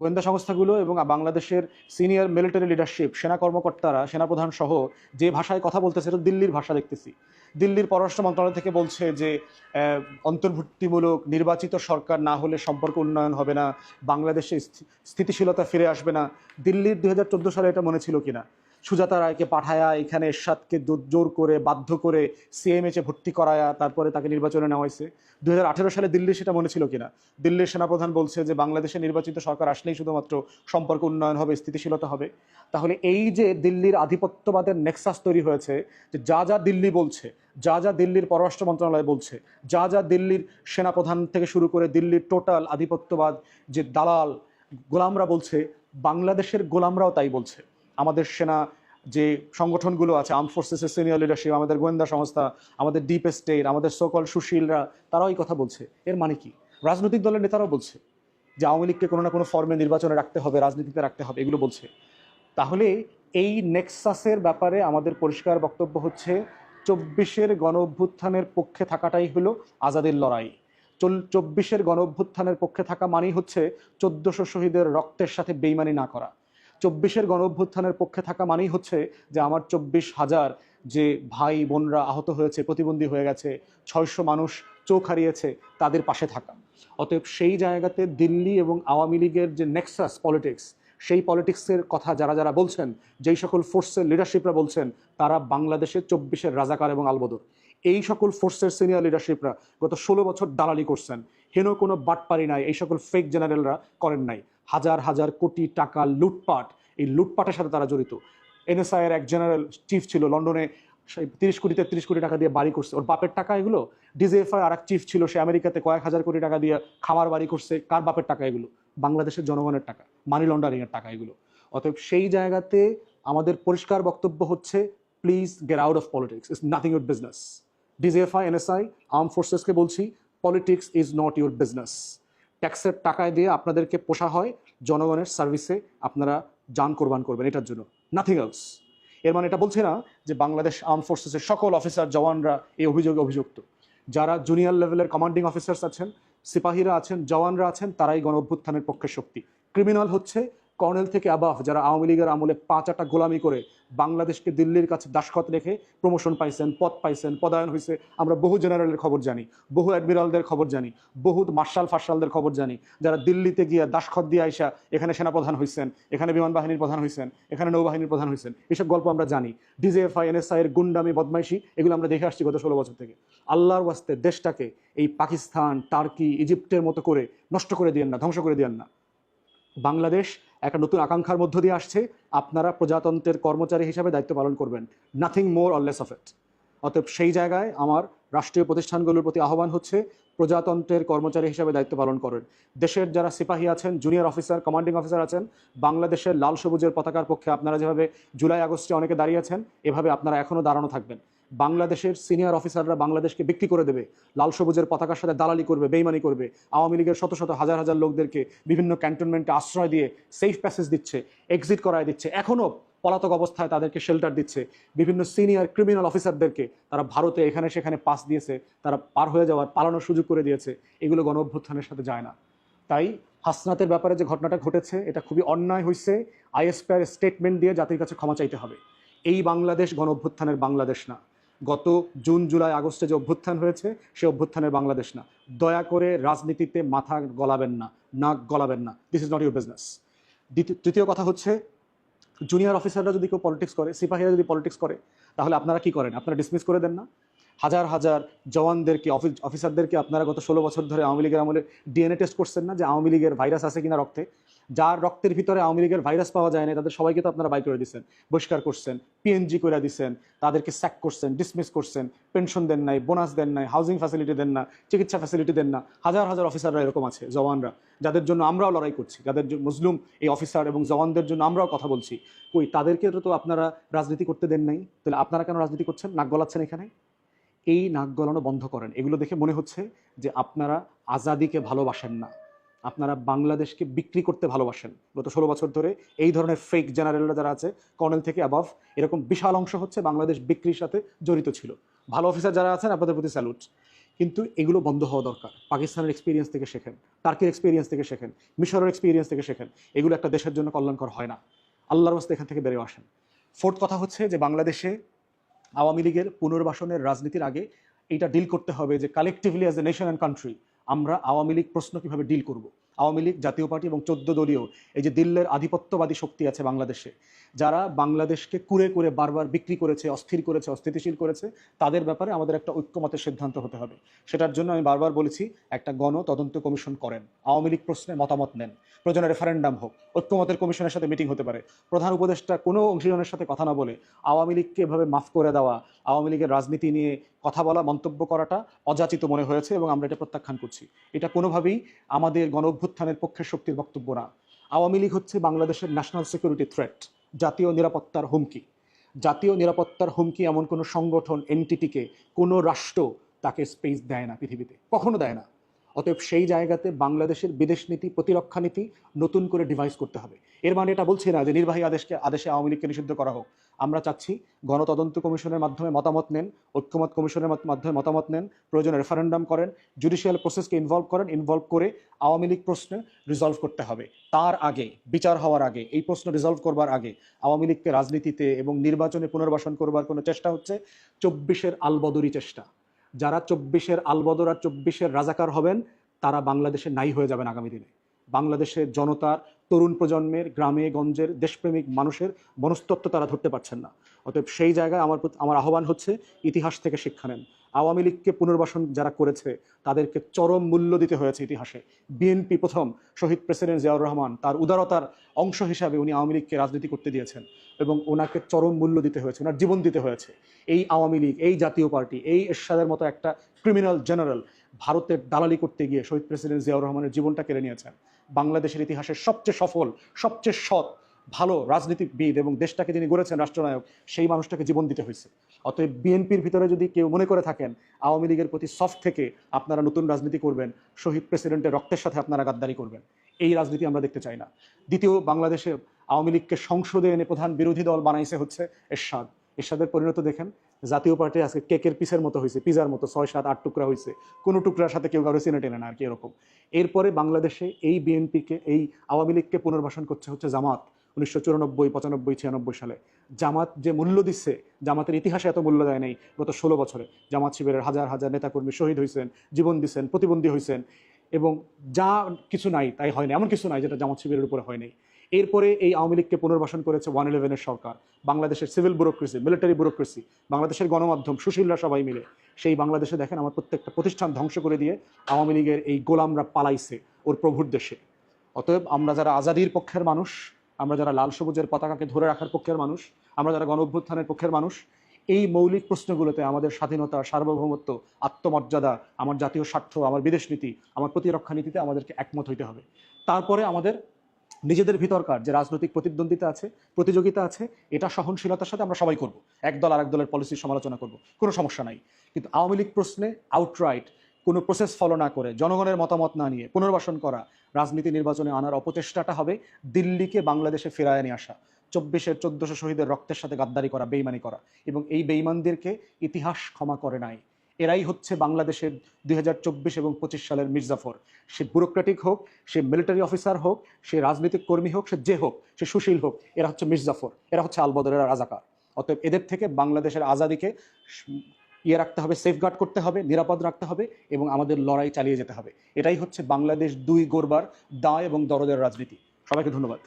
গোয়েন্দা সংস্থাগুলো এবং বাংলাদেশের সিনিয়র মিলিটারি লিডারশিপ, সেনা কর্মকর্তারা, সেনাপ্রধান সহ যে ভাষায় কথা বলতেছে সেটা দিল্লির ভাষা দেখতেছি। দিল্লির পররাষ্ট্র মন্ত্রণালয় থেকে বলছে যে অন্তর্ভুক্তিমূলক নির্বাচিত সরকার না হলে সম্পর্ক উন্নয়ন হবে না, বাংলাদেশে স্থিতিশীলতা ফিরে আসবে না। দিল্লির দু হাজার চোদ্দ সালে এটা মনে ছিল কিনা? সুজাতা রায়কে পাঠায়া এখানে এরশাদকে জোর- করে, বাধ্য করে সিএমএচে ভর্তি করায়া তারপরে তাকে নির্বাচনে নেওয়া হয়েছে। দুই হাজার আঠেরো সালে দিল্লি সেটা মনে ছিল কিনা? দিল্লির সেনাপ্রধান বলছে যে, বাংলাদেশে নির্বাচিত সরকার আসলেই শুধুমাত্র সম্পর্ক উন্নয়ন হবে, স্থিতিশীলতা হবে। তাহলে এই যে দিল্লির আধিপত্যবাদের নেক্সাস তৈরি হয়েছে, যে যা যা দিল্লি বলছে, যা যা দিল্লির পররাষ্ট্র মন্ত্রণালয় বলছে, যা যা দিল্লির সেনাপ্রধান থেকে শুরু করে দিল্লির টোটাল আধিপত্যবাদ যে দালাল গোলামরা বলছে, বাংলাদেশের গোলামরাও তাই বলছে। আমাদের সেনা যে সংগঠনগুলো আছে আর্ম ফোর্সেসের সিনিয়র লিডারশিপ আমাদের গোয়েন্দা সংস্থা, আমাদের ডিপ স্টেট আমাদের সকল সুশীলরা, তারাও এই কথা বলছে। এর মানে কি? রাজনৈতিক দলের নেতারাও বলছে যে আওয়ামী লীগকে কোনো না কোনো ফর্মে নির্বাচনে রাখতে হবে, রাজনীতিতে রাখতে হবে, এগুলো বলছে। তাহলে এই নেক্সাসের ব্যাপারে আমাদের পরিষ্কার বক্তব্য হচ্ছে, চব্বিশের গণ অভ্যুত্থানের পক্ষে থাকাটাই হলো আজাদের লড়াই। চল, চব্বিশের গণ অভ্যুত্থানের পক্ষে থাকা মানেই হচ্ছে চোদ্দশো শহীদের রক্তের সাথে বেইমানি না করা। চব্বিশের গণ অভ্যুত্থানের পক্ষে থাকা মানেই হচ্ছে যে আমার চব্বিশ হাজার যে ভাই বোনরা আহত হয়েছে, প্রতিবন্ধী হয়ে গেছে, ছয়শো মানুষ চোখ হারিয়েছে, তাদের পাশে থাকা। অতএব সেই জায়গাতে দিল্লি এবং আওয়ামী লীগের যে নেক্সাস পলিটিক্স সেই পলিটিক্সের কথা যারা যারা বলছেন, যেই সকল ফোর্সের লিডারশিপরা বলছেন, তারা বাংলাদেশের চব্বিশের রাজাকার এবং আলবদর। এই সকল ফোর্সের সিনিয়র লিডারশিপরা গত ষোলো বছর দালালি করছেন। হেন কোনো বাটপারি নাই, এই সকল ফেক জেনারেলরা করেন নাই। হাজার হাজার কোটি টাকা লুটপাট। এই লুটপাটের সাথে তারা জড়িত। এনএসআই এর এক জেনারেল চিফ ছিল লন্ডনে তিরিশ কোটি তেত্রিশ কোটি টাকা দিয়ে বাড়ি করছে। ওর বাপের টাকা এগুলো? ডিজিএফআই আর এক চিফ ছিল, সে আমেরিকাতে কয়েক হাজার কোটি টাকা দিয়ে খামার বাড়ি করছে। কার বাপের টাকা এগুলো? বাংলাদেশের জনগণের টাকা মানি লন্ডারিং এর টাকা এগুলো। অতএব সেই জায়গাতে আমাদের পরিষ্কার বক্তব্য হচ্ছে please get out of politics is nothing your business DGFI NSI arm ফোর্সেসকে বলছি politics is not your business ট্যাক্সের টাকায় দিয়ে আপনাদেরকে পোষা হয় জনগণের সার্ভিসে আপনারা যান কোরবান করবেন এটার জন্য। নাথিং এলস এর মানে এটা বলছে না যে বাংলাদেশ আর্ম ফোর্সেসের সকল অফিসার, জওয়ানরা এই অভিযোগে অভিযুক্ত। যারা জুনিয়র লেভেলের কমান্ডিং অফিসার্স আছেন, সিপাহীরা আছেন, জওয়ানরা আছেন, তারাই গণ অভ্যুত্থানের পক্ষে শক্তি। ক্রিমিনাল হচ্ছে কর্নেল থেকে আবাফ, যারা আওয়ামী লীগের আমলে পাঁচ আটা গোলামি করে বাংলাদেশকে দিল্লির কাছে দাসখত রেখে প্রমোশন পাইছেন, পদ পাইছেন, পদায়ন হয়েছে আমরা বহু জেনারেলের খবর জানি, বহু অ্যাডমিরালদের খবর জানি, বহু মার্শাল ফার্শালদের খবর জানি, যারা দিল্লিতে গিয়ে দাসখত দিয়ে আইসা এখানে সেনাপ্রধান হয়েছেন এখানে বিমান বাহিনীর প্রধান হয়েছেন এখানে নৌবাহিনীর প্রধান হয়েছেন এসব গল্প আমরা জানি। ডিজিএফআই এনএসআই এর গুন্ডামি, বদমাইশি, এগুলো আমরা দেখে আসছি গত ষোলো বছর থেকে। আল্লাহর ওয়াস্তে দেশটাকে এই পাকিস্তান, টার্কি, ইজিপ্টের মতো করে নষ্ট করে দিয়েন না, ধ্বংস করে দিয়েন না। বাংলাদেশ একটা নতুন আকাঙ্ক্ষার মধ্য দিয়ে আসছে। আপনারা প্রজাতন্ত্রের কর্মচারী হিসাবে দায়িত্ব পালন করবেন। Nothing more or less of it অতএব সেই জায়গায় আমার রাষ্ট্রীয় প্রতিষ্ঠানগুলোর প্রতি আহ্বান হচ্ছে, প্রজাতন্ত্রের কর্মচারী হিসাবে দায়িত্ব পালন করেন। দেশের যারা সিপাহী আছেন জুনিয়র অফিসার কমান্ডিং অফিসার আছেন, বাংলাদেশের লাল সবুজের পতাকার পক্ষে আপনারা যেভাবে জুলাই আগস্টে অনেকে দাঁড়িয়েছেন এভাবে আপনারা এখনও দাঁড়ানো থাকবেন। বাংলাদেশের সিনিয়র অফিসাররা বাংলাদেশকে বিক্রি করে দেবে। লাল সবুজের পতাকার সাথে দালালি করবে, বেইমানি করবে। আওয়ামী লীগের শত শত, হাজার হাজার লোকদেরকে বিভিন্ন ক্যান্টনমেন্টে আশ্রয় দিয়ে সেফ প্যাসেজ দিচ্ছে এক্সিট করায় দিচ্ছে। এখনও পলাতক অবস্থায় তাদেরকে শেল্টার দিচ্ছে। বিভিন্ন সিনিয়র ক্রিমিনাল অফিসারদেরকে তারা ভারতে এখানে সেখানে পাস দিয়েছে, তারা পার হয়ে যাওয়ার, পালানোর সুযোগ করে দিয়েছে। এগুলো গণ অভ্যুত্থানের সাথে যায় না। তাই হাসনাতের ব্যাপারে যে ঘটনাটা ঘটেছে, এটা খুবই অন্যায় হয়েছে আইএসপিআর স্টেটমেন্ট দিয়ে জাতির কাছে ক্ষমা চাইতে হবে। এই বাংলাদেশ গণ অভ্যুত্থানের বাংলাদেশ না। গত জুন, জুলাই, আগস্টে যে অভ্যুত্থান হয়েছে, সে অভ্যুত্থানের বাংলাদেশ না। দয়া করে রাজনীতিতে মাথা গলাবেন না, নাক গলাবেন না। This is not your business তৃতীয় কথা হচ্ছে জুনিয়র অফিসাররা যদি কেউ পলিটিক্স করে, সিপাহীরা যদি পলিটিক্স করে, তাহলে আপনারা কি করেন? আপনারা ডিসমিস করে দেন না? হাজার হাজার জওয়ানদেরকে অফিস অফিসারদেরকে আপনারা গত ষোলো বছর ধরে আওয়ামী লীগের আমলে ডিএনএ টেস্ট করছেন না যে আওয়ামী লীগের ভাইরাস আছে কিনা রক্তে? যার রক্তের ভিতরে আওয়ামী লীগের ভাইরাস পাওয়া যায় না তাদের সবাইকে তো আপনারা বাই করে দিচ্ছেন বহিষ্কার করছেন পিএনজি করে দিচ্ছেন তাদেরকে স্যাক করছেন ডিসমিস করছেন পেনশন দেন নাই বোনাস দেন নাই হাউজিং ফ্যাসিলিটি দেন না, চিকিৎসা ফ্যাসিলিটি দেন না, হাজার হাজার অফিসাররা এরকম আছে, জওয়ানরা, যাদের জন্য আমরাও লড়াই করছি, যাদের মজলুম এই অফিসার এবং জওয়ানদের জন্য আমরাও কথা বলছি। কই, তাদেরকে তো আপনারা রাজনীতি করতে দেন নাই? তাহলে আপনারা কেন রাজনীতি করছেন? নাক গলাচ্ছেন এখানে? এই নাক গলানো বন্ধ করেন। এগুলো দেখে মনে হচ্ছে যে আপনারা আজাদিকে ভালোবাসেন না। আপনারা বাংলাদেশকে বিক্রি করতে ভালোবাসেন। গত ষোলো বছর ধরে এই ধরনের ফেক জেনারেলরা যারা আছে, কর্নেল থেকে অ্যাবভ এরকম বিশাল অংশ হচ্ছে বাংলাদেশ বিক্রির সাথে জড়িত ছিল। ভালো অফিসার যারা আছেন, আপনাদের প্রতি স্যালুট কিন্তু এগুলো বন্ধ হওয়া দরকার। পাকিস্তানের এক্সপিরিয়েন্স থেকে শেখেন টার্কির এক্সপিরিয়েন্স থেকে শেখেন, মিশরের এক্সপিরিয়েন্স থেকে শেখেন। এগুলো একটা দেশের জন্য কল্যাণকর হয় না। আল্লাহর বাস্তে এখান থেকে বেড়ে আসেন। ফোর্থ কথা হচ্ছে যে, বাংলাদেশে আওয়ামী লীগের পুনর্বাসনের রাজনীতির আগে এটা ডিল করতে হবে যে collectively as a nation and country আমরা আওয়ামী লীগ প্রশ্ন কীভাবে ডিল করব? আওয়ামী লীগ, জাতীয় পার্টি এবং চোদ্দ দলীয় এই যে দিল্লের আধিপত্যবাদী শক্তি আছে বাংলাদেশে, যারা বাংলাদেশকে কুরে করে বারবার বিক্রি করেছে, অস্থির করেছে, অস্থিতিশীল করেছে, তাদের ব্যাপারে আমাদের একটা ঐক্যমতের সিদ্ধান্ত হতে হবে। সেটার জন্য আমি বারবার বলেছি, একটা গণ তদন্ত কমিশন করেন। আওয়ামী লীগ প্রশ্নে মতামত নেন। প্রয়োজনে রেফারেন্ডাম হোক, ঐক্যমতের কমিশনের সাথে মিটিং হতে পারে। প্রধান উপদেষ্টা কোনো অংশীজনের সাথে কথা না বলে আওয়ামী লীগকে এভাবে মাফ করে দেওয়া, আওয়ামী লীগের রাজনীতি নিয়ে কথা বলা, মন্তব্য করাটা অযাচিত মনে হয়েছে এবং আমরা এটা প্রত্যাখ্যান করছি। এটা কোনোভাবেই আমাদের গণ অভ্যুত্থানের পক্ষে শক্তির বক্তব্য না। আওয়ামী লীগ হচ্ছে বাংলাদেশের ন্যাশনাল সিকিউরিটি থ্রেট জাতীয় নিরাপত্তার হুমকি। জাতীয় নিরাপত্তার হুমকি এমন কোনো সংগঠন এনটিটিকে কোনো রাষ্ট্র তাকে স্পেস দেয় না পৃথিবীতে। কখনো দেয় না। অতএব সেই জায়গাতে বাংলাদেশের বিদেশ নীতি প্রতিরক্ষা নীতি নতুন করে ডিভাইস করতে হবে। এর মানে এটা বলছি না যে নির্বাহী আদেশকে আদেশে আওয়ামী লীগকে নিষিদ্ধ করা হোক। আমরা চাচ্ছি গণতদন্ত কমিশনের মাধ্যমে মতামত নেন, ঐক্যমত কমিশনের মাধ্যমে মতামত নেন, প্রয়োজনে রেফারেন্ডাম করেন জুডিশিয়াল প্রসেসকে ইনভলভ করেন ইনভলভ করে আওয়ামী লীগ প্রশ্নে রিজলভ করতে হবে। তার আগে, বিচার হওয়ার আগে, এই প্রশ্ন রিজলভ করবার আগে আওয়ামী লীগকে রাজনীতিতে এবং নির্বাচনে পুনর্বাসন করবার কোনো চেষ্টা হচ্ছে? চব্বিশের আলবদরি চেষ্টা। যারা চব্বিশের আলবদর আর চব্বিশের রাজাকার হবেন, তারা বাংলাদেশে নাই হয়ে যাবেন আগামী দিনে। বাংলাদেশের জনতার, তরুণ প্রজন্মের, গ্রামে, গঞ্জের, দেশপ্রেমিক মানুষের মনস্তত্ত্ব তারা ধরতে পারছেন না। অতএব সেই জায়গায় আমার আমার আহ্বান হচ্ছে, ইতিহাস থেকে শিক্ষা নেন। আওয়ামী লীগকে পুনর্বাসন যারা করেছে, তাদেরকে চরম মূল্য দিতে হয়েছে ইতিহাসে। বিএনপি প্রথম শহীদ প্রেসিডেন্ট জিয়াউর রহমান তার উদারতার অংশ হিসাবে উনি আওয়ামী লীগকে রাজনীতি করতে দিয়েছেন এবং ওনাকে চরম মূল্য দিতে হয়েছে, ওনার জীবন দিতে হয়েছে। এই আওয়ামী লীগ, এই জাতীয় পার্টি, এই এরশাদের মতো একটা ক্রিমিনাল জেনারেল ভারতের দালালি করতে গিয়ে শহীদ প্রেসিডেন্ট জিয়াউর রহমানের জীবনটা কেড়ে নিয়েছেন। বাংলাদেশের ইতিহাসের সবচেয়ে সফল, সবচেয়ে সৎ ভালো রাজনীতিবিদ এবং দেশটাকে যিনি গড়েছেন রাষ্ট্রনায়ক, সেই মানুষটাকে জীবন দিতে হয়েছে। অতএব বিএনপির ভিতরে যদি কেউ মনে করে থাকেন, আওয়ামী লীগের প্রতি সফট থেকে আপনারা নতুন রাজনীতি করবেন, শহীদ প্রেসিডেন্টের রক্তের সাথে আপনারা গাদ্দারি করবেন। এই রাজনীতি আমরা দেখতে চাই না। দ্বিতীয়, বাংলাদেশে আওয়ামী লীগকে সংসদে এনে প্রধান বিরোধী দল বানাইছে হচ্ছে এরশাদ। এরশাদের পরিণত দেখেন, জাতীয় পার্টি আজকে কেকের পিসের মতো হয়েছে, পিজার মতো, ছয়, সাত, আট টুকরা হয়েছে। কোনো টুকরার সাথে কেউ কারও সিনে টেনে না আর কি, এরকম। এরপরে বাংলাদেশে এই বিএনপিকে, এই আওয়ামী লীগকে পুনর্বাসন করছে হচ্ছে জামাত। উনিশশো চুরানব্বই, পঁচানব্বই, ছিয়ানব্বই সালে। জামাত যে মূল্য দিচ্ছে, জামাতের ইতিহাসে এত মূল্য দেয় নেই গত ষোলো বছরে। জামাত শিবিরের হাজার হাজার নেতাকর্মী শহীদ হয়েছেন, জীবন দিচ্ছেন, প্রতিবন্ধী হয়েছেন এবং যা কিছু নাই তাই হয়নি এমন কিছু নাই যেটা জামাত শিবিরের উপরে হয়নি এরপরে এই আওয়ামী লীগকে পুনর্বাসন করেছে ওয়ান ইলেভেনের সরকার, বাংলাদেশের সিভিল ব্যুরোক্রেসি, মিলিটারি ব্যুরোক্রেসি, বাংলাদেশের গণমাধ্যম, সুশীলরা সবাই মিলে। সেই বাংলাদেশে দেখেন আমার প্রত্যেকটা প্রতিষ্ঠান ধ্বংস করে দিয়ে আওয়ামী লীগের এই গোলামরা পালাইছে ওর প্রভুর দেশে। অতএব আমরা যারা আজাদির পক্ষের মানুষ আমরা যারা লাল সবুজের পতাকাকে ধরে রাখার পক্ষের মানুষ, আমরা যারা গণ অভ্যুত্থানের পক্ষের মানুষ, এই মৌলিক প্রশ্নগুলোতে আমাদের স্বাধীনতা, সার্বভৌমত্ব, আত্মমর্যাদা, আমার জাতীয় স্বার্থ, আমার বিদেশ নীতি, আমার প্রতিরক্ষা নীতিতে আমাদেরকে একমত হইতে হবে। তারপরে আমাদের নিজেদের ভিতরকার যে রাজনৈতিক প্রতিদ্বন্দ্বিতা আছে, প্রতিযোগিতা আছে, এটা সহনশীলতার সাথে আমরা সবাই করব। এক দল আরেক দলের পলিসির সমালোচনা করব। কোনো সমস্যা নাই। কিন্তু আওয়ামী লীগ প্রশ্নে আউটরাইট কোনো প্রসেস ফলো না করে, জনগণের মতামত না নিয়ে পুনর্বাসন করা, রাজনীতি নির্বাচনে আনার অপচেষ্টাটা হবে দিল্লিকে বাংলাদেশে ফেরায় নিয়ে আসা, চব্বিশের চোদ্দশো শহীদের রক্তের সাথে গাদ্দারি করা, বেইমানি করা এবং এই বেইমানদেরকে ইতিহাস ক্ষমা করে নাই। এরাই হচ্ছে বাংলাদেশের দুই হাজার চব্বিশ এবং পঁচিশ সালের মির্জাফর সে ব্যুরোক্রেটিক হোক, সে মিলিটারি অফিসার হোক, সে রাজনৈতিক কর্মী হোক, সে যে হোক, সে সুশীল হোক, এরা হচ্ছে মির্জাফর এরা হচ্ছে আলবদরের রাজাকার। অতএব এদের থেকে বাংলাদেশের আজাদিকে ইয়ে রাখতে হবে সেফগার্ড করতে হবে, নিরাপদ রাখতে হবে এবং আমাদের লড়াই চালিয়ে যেতে হবে। এটাই হচ্ছে বাংলাদেশ দুই গোরবার দা এবং দরদের রাজনীতি। সবাইকে ধন্যবাদ।